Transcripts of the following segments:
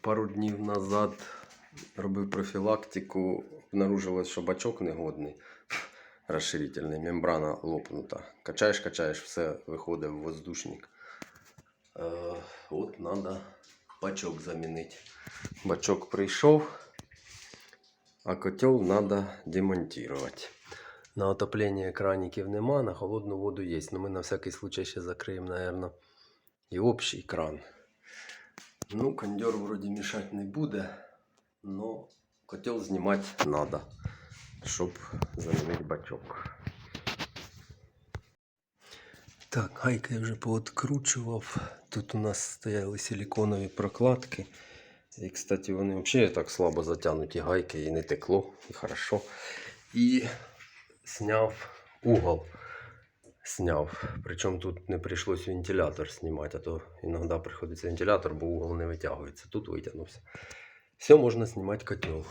пару днів назад робив профілактику, обнаружилось, що бачок негодний, розширительний, мембрана лопнута. Качаєш, качаєш, все виходить в воздушник. Е, от треба бачок замінити. Бачок прийшов, а котел треба демонтувати. На отоплення краників нема, на холодну воду є. Но ми на всякий случай ще закриємо, наверное, і общий кран. Ну, кондер вроде мешать не буде, но котел знімати надо, щоб замінити бачок. Так, гайки я вже пооткручував. Тут у нас стояли силиконові прокладки. І, кстати, вони взагалі так слабо затягнуті гайки і не текло, і хорошо. І сняв угол. Сняв. Причому тут не прийшлось вентилятор знімати, а то іноді приходиться вентилятор, бо угол не витягується. Тут витягнувся. Все, можна знімати котел.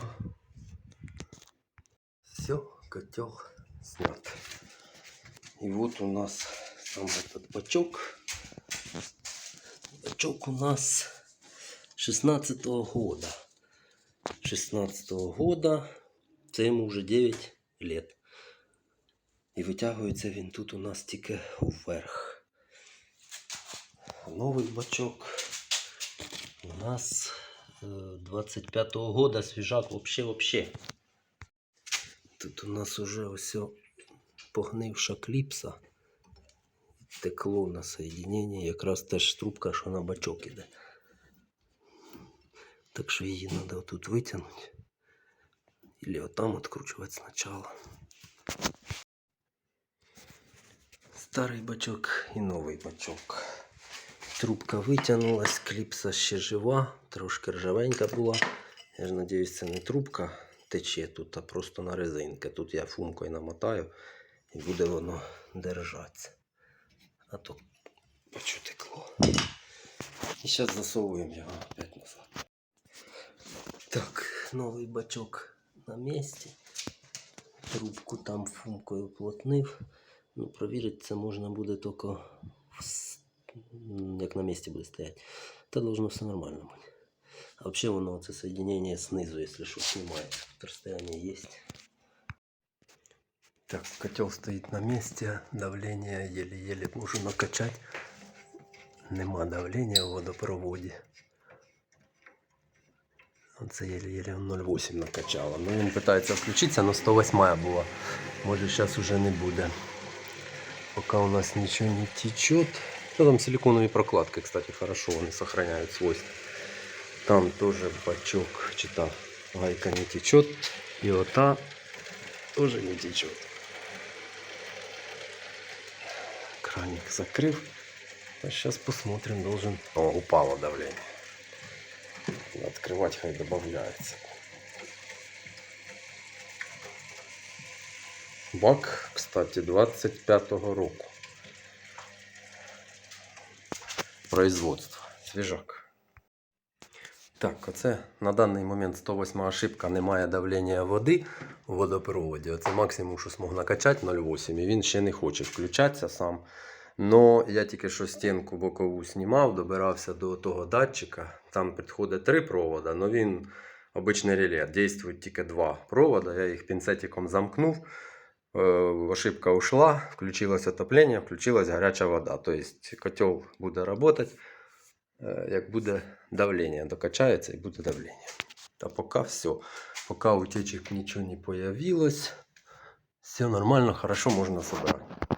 Все, котел снят. И вот у нас сам этот бачок. Бачок у нас 16 года. 16 года. Це йому вже 9 лет. І витягується він тут у нас тільки вверх. Новий бачок у нас е, 25-го года свіжак вообще вообще. Тут у нас уже ось погнивша кліпса. Текло на соєдинення, якраз теж трубка, що на бачок іде. Так що її треба тут витягнути. Или отам откручивать сначала. Старий бачок і новий бачок. Трубка витягнулась, кліпса ще жива, трошки ржавенька була. Я ж надіюсь, це не трубка тече тут, а просто на резинки. Тут я фумкою намотаю і буде воно держатися. А то бачу текло. І зараз засовуємо його опять назад. Так, новий бачок на місці. Трубку там фумкою плотнив. Ну, провірити це можна буде тільки як на місці буде стояти. Та должно все нормально бути. А вообще воно це снизу, если что, снимает. Тут расстояние есть. Так, котел стоит на месте. Давление еле-еле можу накачать. Нема давления в водопроводі. Оце еле-еле 0,8 накачало. Ну він питається включитися, але 108 була. Може зараз уже не буде. Пока у нас ничего не течет. Да, там силиконовые прокладки, кстати, хорошо, они сохраняют свойства. Там тоже бачок, чита, гайка не течет. И вот та тоже не течет. Краник закрыв. А сейчас посмотрим, должен... О, упало давление. Открывать, хай добавляется. Бак, кстати, 25-го року. Производство. Свіжак. Так, оце на даний момент 108 ошибка, немає давлення води у водопроводі. Оце максимум, що змог накачати 0,8. І він ще не хоче включатися сам. Но я тільки що стінку бокову знімав, добирався до того датчика. Там підходить три провода, але він обичний реле. Дійствує тільки два провода. Я їх пінцетиком замкнув. Е, Ошибка ушла, включилось отопление, включилась горячая вода. То есть котел буде работать. Как як буде давлення, докачається і буде давлення. Та поки все. Поки утечек нічого не появилось. Все нормально, хорошо можна собирати.